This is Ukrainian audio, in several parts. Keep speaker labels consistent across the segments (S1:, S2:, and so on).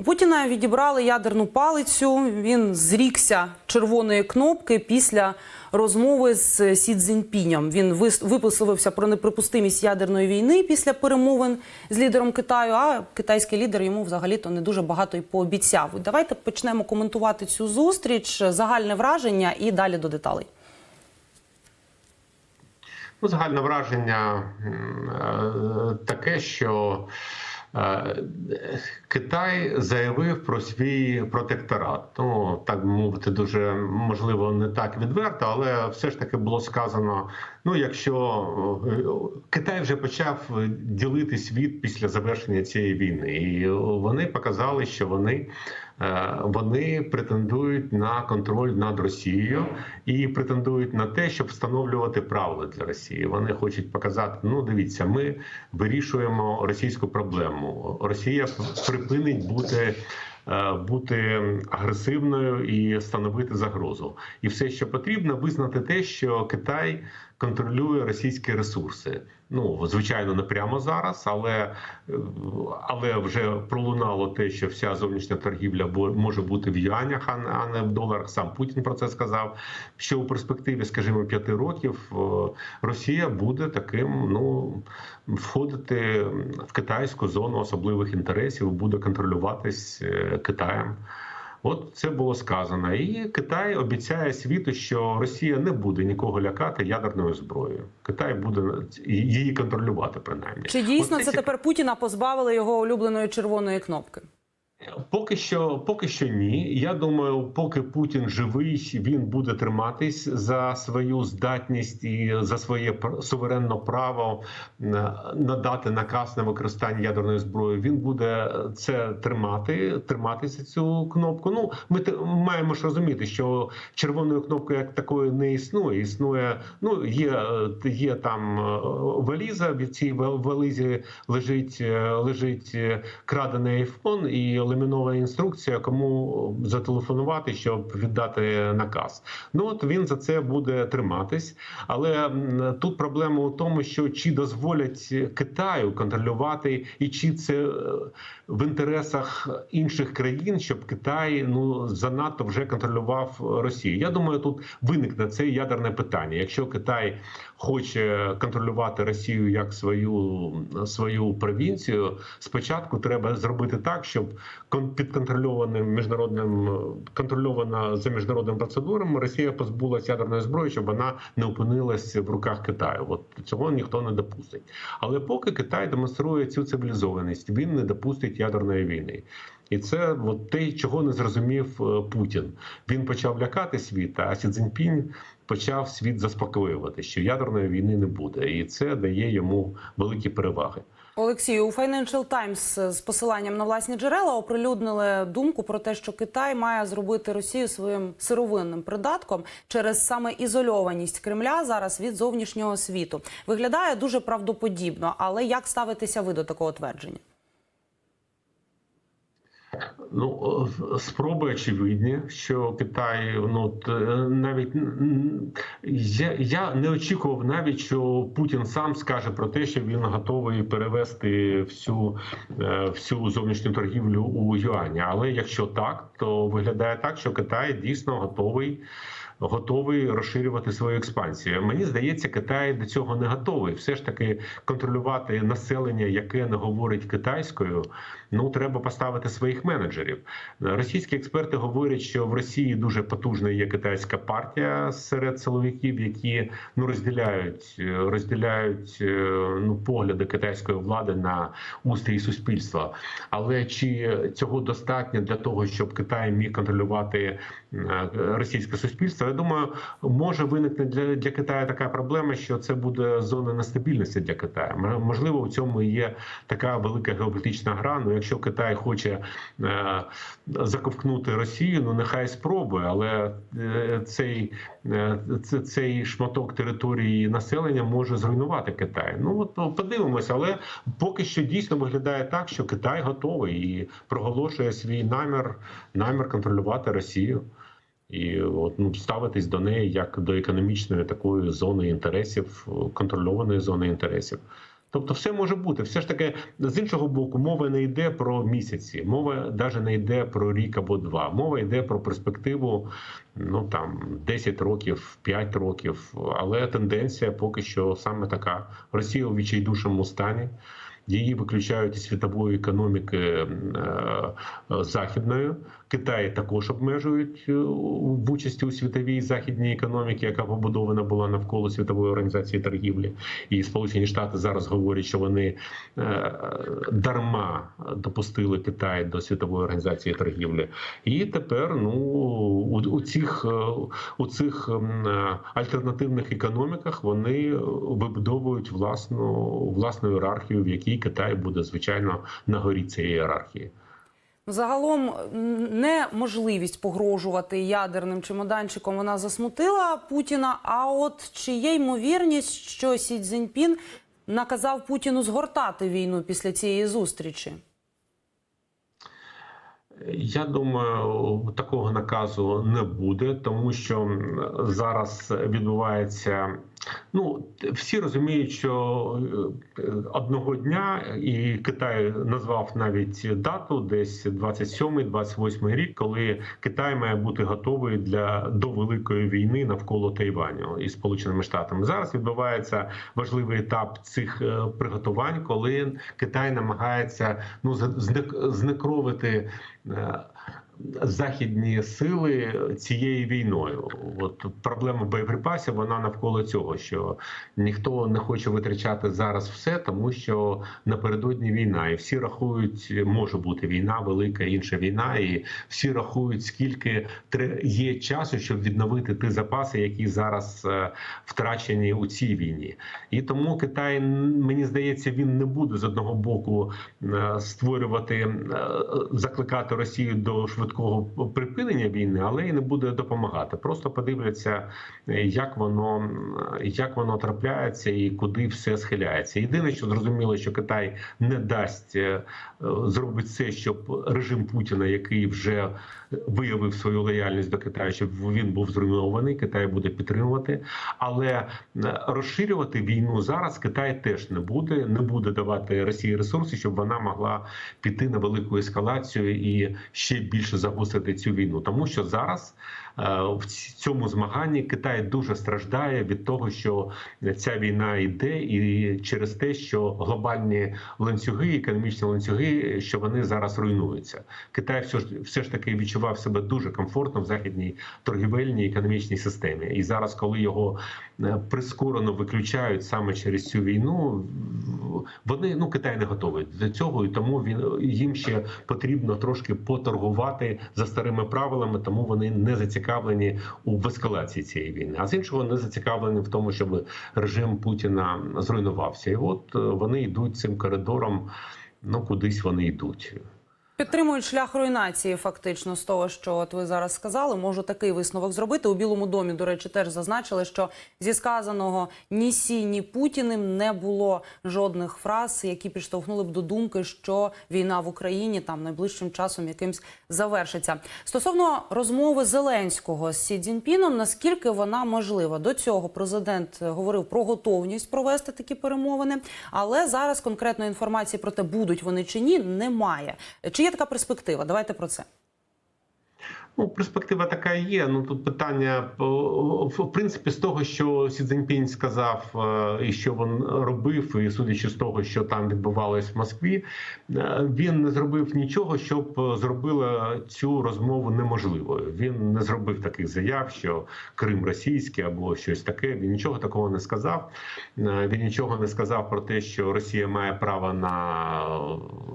S1: У Путіна відібрали ядерну палицю. Він зрікся червоної кнопки після розмови з Сі Цзіньпінем. Він вис- виписувався про неприпустимість ядерної війни після перемовин з лідером Китаю. А китайський лідер йому взагалі-то не дуже багато й пообіцяв. Давайте почнемо коментувати цю зустріч, загальне враження і далі до деталей.
S2: Ну, загальне враження е, таке, що Китай заявив про свій протекторат. Ну так би мовити, дуже можливо не так відверто, але все ж таки було сказано: ну, якщо е, Китай вже почав ділити світ після завершення цієї війни, і вони показали, що вони. Е, Вони претендують на контроль над Росією і претендують на те, щоб встановлювати правила для Росії. Вони хочуть показати: ну дивіться, ми вирішуємо російську проблему. Росія припинить бути. е, Бути агресивною і становити загрозу, і все, що потрібно, визнати те, що Китай контролює російські ресурси. Ну звичайно, не прямо зараз, але, але вже пролунало те, що вся зовнішня торгівля може бути в юанях, а не- в доларах. Сам Путін про це сказав. Що у перспективі, скажімо, п'яти років е, Росія буде таким, ну входити в китайську зону особливих інтересів, буде контролюватись е, Китаєм. От це було сказано, і Китай обіцяє світу, що Росія не буде нікого лякати ядерною зброєю. Китай буде її контролювати, принаймні.
S1: Чи дійсно
S2: От
S1: це тепер Путіна позбавили його улюбленої червоної кнопки?
S2: Поки що, поки що ні. Я думаю, поки Путін живий, він буде триматись за свою здатність і за своє суверенне право надати наказ на використання ядерної зброї. Він буде це тримати, триматися цю кнопку. Ну, ми маємо ж розуміти, що червоної кнопки як такої не існує. Існує, ну є, є там е, валіза. В цій вал- валізі лежить, е, лежить е, крадений айфон і ламінова інструкція, кому зателефонувати, щоб віддати наказ. Ну от він за це буде триматись. Але тут проблема у тому, що чи дозволять Китаю контролювати, і чи це е, в інтересах інших країн, щоб Китай ну занадто вже контролював Росію. Я думаю, тут виникне це ядерне питання. Якщо Китай хоче контролювати Росію як свою свою провінцію, спочатку треба зробити так, щоб кон- під контрольованим міжнародним е, контрольована за міжнародними процедурами Росія позбулася ядерної зброї, щоб вона не опинилась в руках Китаю. От цього ніхто не допустить. Але поки Китай демонструє цю цивілізованість, він не допустить ядерної війни. І це от те, чого не зрозумів е, Путін. Він почав лякати світ, а Сі Цзіньпінь почав світ заспокоювати, що ядерної війни не буде, і це дає йому великі переваги.
S1: Олексію, у Financial Times з посиланням на власні джерела оприлюднили думку про те, що Китай має зробити Росію своїм сировинним придатком через саме ізольованість Кремля зараз від зовнішнього світу. Виглядає дуже правдоподібно, але як ставитеся ви до такого твердження?
S2: Ну спроби очевидні, що Китай ну е, навіть я, я не очікував навіть, що Путін сам скаже про те, що він готовий перевести всю, е, всю зовнішню торгівлю у юані. Але якщо так, то виглядає так, що Китай дійсно готовий. Готовий розширювати свою експансію. Мені здається, Китай до цього не готовий. Все ж таки контролювати населення, яке не говорить китайською. Ну треба поставити своїх менеджерів. Російські експерти говорять, що в Росії дуже потужна є китайська партія серед силовиків, які ну розділяють розділяють е, ну погляди китайської влади на устрій суспільства. Але чи цього достатньо для того, щоб Китай міг контролювати е, російське суспільство? Я думаю, може виникне для, для Китаю така проблема, що це буде зона нестабільності для Китаю. Можливо, у цьому є така велика геополітична гра. Ну, якщо Китай хоче е, заковкнути Росію, ну нехай спробує, але е, цей, е, цей шматок території населення може зруйнувати Китай. Ну от ну, подивимося, але поки що дійсно виглядає так, що Китай готовий і проголошує свій намір, намір контролювати Росію. І от ну ставитись до неї як до економічної такої зони інтересів, контрольованої зони інтересів. Тобто, все може бути. Все ж таки, з іншого боку, мова не йде про місяці, мова навіть не йде про рік або два. Мова йде про перспективу ну там 10 років, 5 років. Але тенденція поки що саме така: Росія у відчайдушному стані. Її виключають із світової економіки е, е, західної. Китай також обмежують е, в участі у світовій західній економіці, яка побудована була навколо світової організації торгівлі. І Сполучені Штати зараз говорять, що вони е, дарма допустили Китай до світової організації торгівлі. І тепер ну у, цих у цих е, альтернативних економіках вони вибудовують власну власну ієрархію, в якій Китай буде звичайно на горі цієї ієрархії.
S1: Загалом неможливість погрожувати ядерним чемоданчиком вона засмутила Путіна. А от чи є ймовірність, що Сі Цзіньпін наказав Путіну згортати війну після цієї зустрічі?
S2: Я думаю, такого наказу не буде, тому що зараз відбувається. Ну всі розуміють, що е, одного дня і Китай назвав навіть дату, десь 27-28 рік, коли Китай має бути готовий для до великої війни навколо Тайваню із Сполученими Штатами. Зараз відбувається важливий етап цих е, приготувань, коли Китай намагається ну знекровити. Е, Західні сили цією війною, от проблема боєприпасів, вона навколо цього, що ніхто не хоче витрачати зараз все, тому що напередодні війна, і всі рахують, може бути війна, велика інша війна, і всі рахують, скільки є часу, щоб відновити ті запаси, які зараз е, втрачені у цій війні. І тому Китай, мені здається, він не буде з одного боку е, створювати, е, закликати Росію до швидкого припинення війни, але і не буде допомагати. Просто подивляться, е, як воно як воно трапляється і куди все схиляється. Єдине, що зрозуміло, що Китай не дасть е, е, все, щоб режим Путіна, який вже виявив свою лояльність до Китаю, щоб він був зруйнований. Китай буде підтримувати, але розширювати війну зараз Китай теж не буде, не буде давати Росії ресурси, щоб вона могла піти на велику ескалацію і ще більше загострити цю війну, тому що зараз. Е, В цьому змаганні Китай дуже страждає від того, що ця війна йде, і через те, що глобальні ланцюги, економічні ланцюги, що вони зараз руйнуються. Китай все ж все ж таки відчував себе дуже комфортно в західній торгівельній економічній системі. І зараз, коли його е, прискорено виключають саме через цю війну, вони ну Китай не готовий до цього, і тому він їм ще потрібно трошки поторгувати за старими правилами, тому вони не зацікавлені у ескалації цієї війни. А з іншого не зацікавлені в тому, щоб режим Путіна зруйнувався. І от е, вони йдуть цим коридором. Ну кудись вони йдуть.
S1: Підтримують шлях руйнації, фактично, з того, що от ви зараз сказали. Можу такий висновок зробити. У Білому домі, до речі, теж зазначили, що зі сказаного ні Сі, ні Путіним не було жодних фраз, які підштовхнули б до думки, що війна в Україні там найближчим часом якимсь завершиться. Стосовно розмови Зеленського з Сі Цзіньпіном, наскільки вона можлива? До цього президент говорив про готовність провести такі перемовини, але зараз конкретної інформації про те, будуть вони чи ні, немає. Чи є така перспектива? Давайте про це.
S2: Ну, перспектива така є. Ну тут питання в принципі з того, що Сі Цзіньпінь сказав е, і що він робив, і судячи з того, що там відбувалось в Москві, е, він не зробив нічого, щоб зробило цю розмову неможливою. Він не зробив таких заяв, що Крим російський або щось таке. Він нічого такого не сказав. Е, Він нічого не сказав про те, що Росія має право на,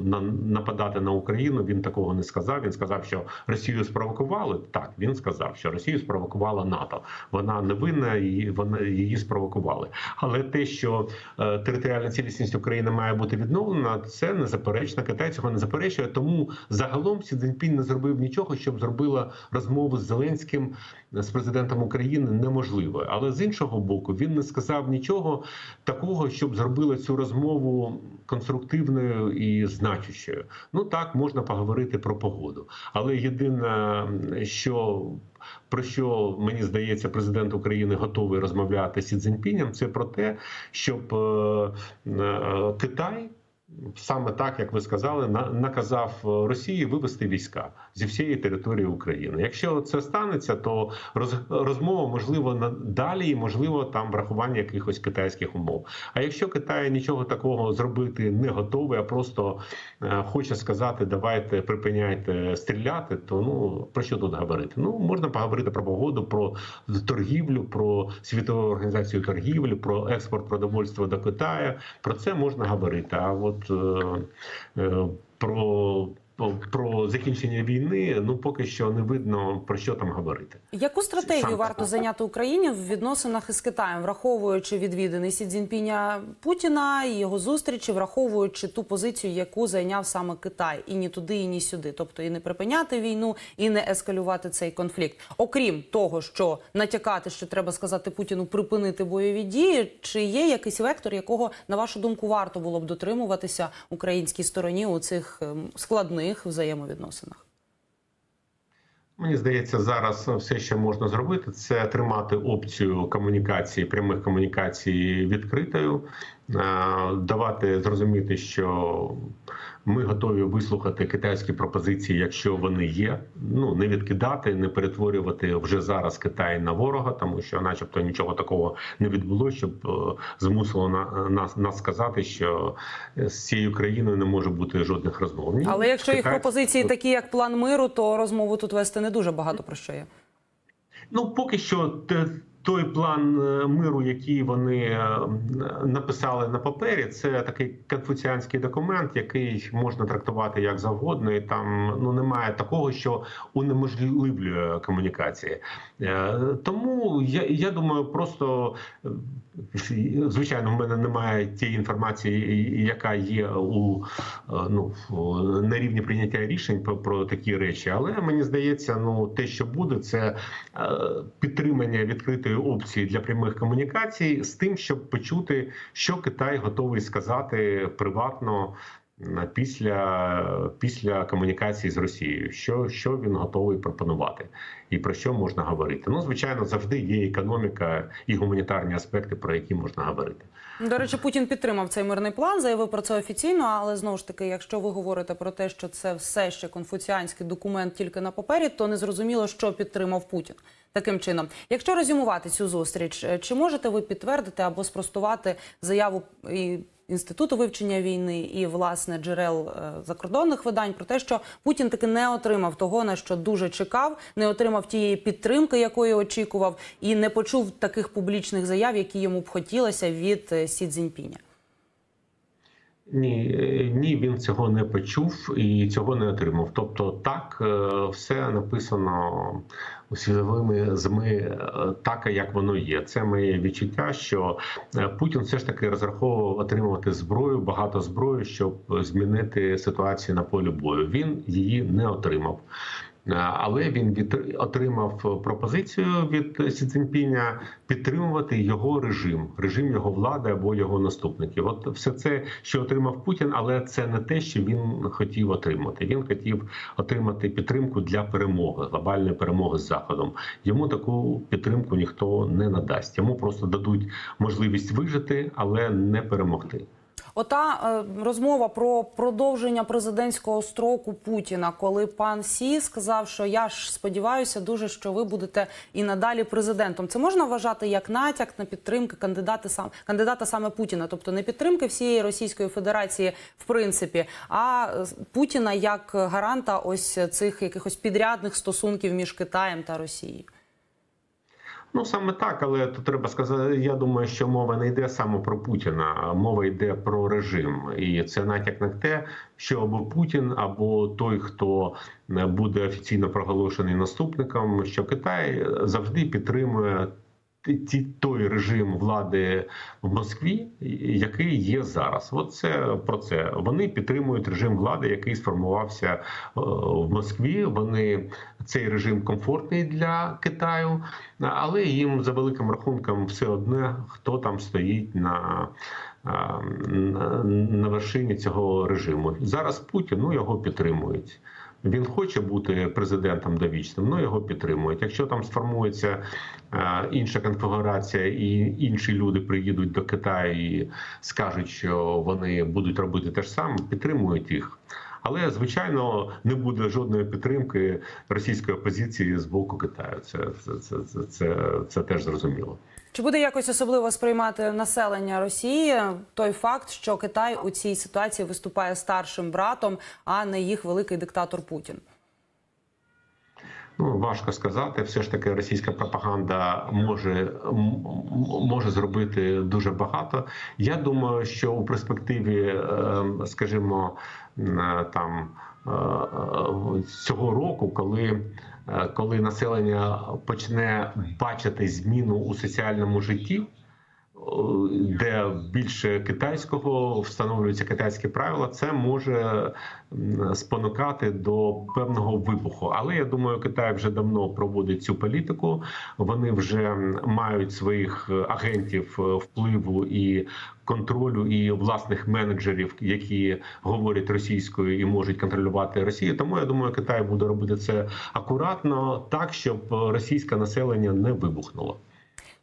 S2: на нападати на Україну. Він такого не сказав. Він сказав, що Росію спровокували. Так, він сказав, що Росію спровокувала НАТО. Вона не винна, і вона її спровокували. Але те, що е, територіальна цілісність України має бути відновлена, це незаперечно. Китай цього не заперечує. Тому загалом Сі Цзіньпінь не зробив нічого, щоб зробила розмову з Зеленським з президентом України неможливою. Але з іншого боку, він не сказав нічого такого, щоб зробила цю розмову конструктивною і значущою. Ну так можна поговорити про погоду, але єдине, що про що мені здається, президент України готовий розмовляти з Сі Цзіньпінем, це про те, щоб е, е, Китай. Саме так, як ви сказали, на- наказав е, Росії вивести війська зі всієї території України. Якщо це станеться, то роз, розмова можливо на далі, і можливо там врахування якихось китайських умов. А якщо Китай нічого такого зробити не готовий, а просто е, хоче сказати, давайте припиняйте стріляти, то ну про що тут говорити? Ну можна поговорити про погоду, про торгівлю, про світову організацію торгівлі, про експорт продовольства до Китаю. Про це можна говорити. А от про, про, закінчення війни ну поки що не видно про що там говорити.
S1: Яку стратегію
S2: Сам
S1: варто
S2: так.
S1: зайняти Україні в відносинах із Китаєм, враховуючи відвідини Сі Цзіньпіня Путіна і його зустрічі, враховуючи ту позицію, яку зайняв саме Китай, і ні туди, і ні сюди, тобто і не припиняти війну, і не ескалювати цей конфлікт. Окрім того, що натякати, що треба сказати Путіну припинити бойові дії, чи є якийсь вектор, якого на вашу думку варто було б дотримуватися українській стороні у цих ем, складних взаємовідносинах?
S2: Мені здається, зараз все, що можна зробити, це тримати опцію комунікації, прямих комунікацій відкритою, е, давати зрозуміти, що ми готові вислухати китайські пропозиції, якщо вони є. Ну не відкидати, не перетворювати вже зараз Китай на ворога, тому що, начебто, нічого такого не відбулося, щоб е, змусило на нас нас сказати, що з цією країною не може бути жодних розмов. Ні,
S1: Але якщо їх пропозиції такі, як план миру, то розмову тут вести не дуже багато про що є.
S2: Ну, поки що той план е, миру, який вони е, написали на папері, це такий конфуціанський документ, який можна трактувати як завгодно, і там ну немає такого, що унеможливлює комунікації. Е, Тому я, я думаю, просто звичайно, в мене немає тієї інформації, яка є у ну на рівні прийняття рішень про, про такі речі. Але мені здається, ну те, що буде, це підтримання відкритої опції для прямих комунікацій з тим, щоб почути, що Китай готовий сказати приватно. Після після комунікації з Росією, що, що він готовий пропонувати, і про що можна говорити? Ну звичайно, завжди є економіка і гуманітарні аспекти, про які можна говорити.
S1: До речі, Путін підтримав цей мирний план, заявив про це офіційно. Але знову ж таки, якщо ви говорите про те, що це все ще конфуціанський документ тільки на папері, то не зрозуміло, що підтримав Путін. Таким чином, якщо резюмувати цю зустріч, е, чи можете ви підтвердити або спростувати заяву і інституту вивчення війни і власне джерел е, закордонних видань про те, що Путін таки не отримав того, на що дуже чекав, не отримав тієї підтримки, якої очікував, і не почув таких публічних заяв, які йому б хотілося від е, Сі Цзіньпіня?
S2: Ні, е, ні, він цього не почув і цього не отримав. Тобто, так все написано світовими зми е, так, як воно є. Це моє відчуття, що е, Путін все ж таки розраховував отримувати зброю, багато зброї, щоб змінити ситуацію на полі бою. Він її не отримав. Е, Але він отримав пропозицію від Сі Цзіньпіня підтримувати його режим, режим його влади або його наступників. От все це, що отримав Путін, але це не те, що він хотів отримати. Він хотів отримати підтримку для перемоги, глобальної перемоги з заходом. Йому таку підтримку ніхто не надасть. Йому просто дадуть можливість вижити, але не перемогти.
S1: Ота е, розмова про продовження президентського строку Путіна, коли пан Сі сказав, що я ж сподіваюся дуже, що ви будете і надалі президентом. Це можна вважати як натяк на підтримки кандидата сам кандидата саме Путіна, тобто не підтримки всієї Російської Федерації в принципі, а е, Путіна як гаранта ось цих якихось підрядних стосунків між Китаєм та Росією.
S2: Ну саме так, але тут треба сказати. Я думаю, що мова не йде саме про Путіна, а мова йде про режим, і це натяк на те, що або Путін, або той, хто буде офіційно проголошений наступником, що Китай завжди підтримує той режим влади в Москві, який є зараз. От це про це. Вони підтримують режим влади, який сформувався е, в Москві. Вони цей режим комфортний для Китаю, але їм за великим рахунком все одне, хто там стоїть на. На, на вершині цього режиму зараз Путін ну його підтримують. Він хоче бути президентом довічним, ну його підтримують. Якщо там сформується е, інша конфігурація, і інші люди приїдуть до Китаю і скажуть, що вони будуть робити те ж саме, підтримують їх. Але звичайно не буде жодної підтримки російської опозиції з боку Китаю. Це це, це, це, це, це теж зрозуміло.
S1: Чи буде якось особливо сприймати населення Росії той факт, що Китай у цій ситуації виступає старшим братом, а не їх великий диктатор Путін?
S2: Ну важко сказати. Все ж таки, російська пропаганда може може зробити дуже багато. Я думаю, що у перспективі, е, скажімо, е, там е, цього року, коли коли населення почне бачити зміну у соціальному житті. Де більше китайського встановлюються китайські правила, це може спонукати до певного вибуху. Але я думаю, Китай вже давно проводить цю політику. Вони вже мають своїх агентів е, впливу і контролю, і власних менеджерів, які говорять російською і можуть контролювати Росію. Тому я думаю, Китай буде робити це акуратно, так щоб російське населення не вибухнуло.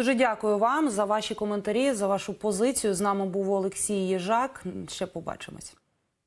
S1: Дуже дякую вам за ваші коментарі, за вашу позицію. З нами був Олексій Єжак. Ще побачимось.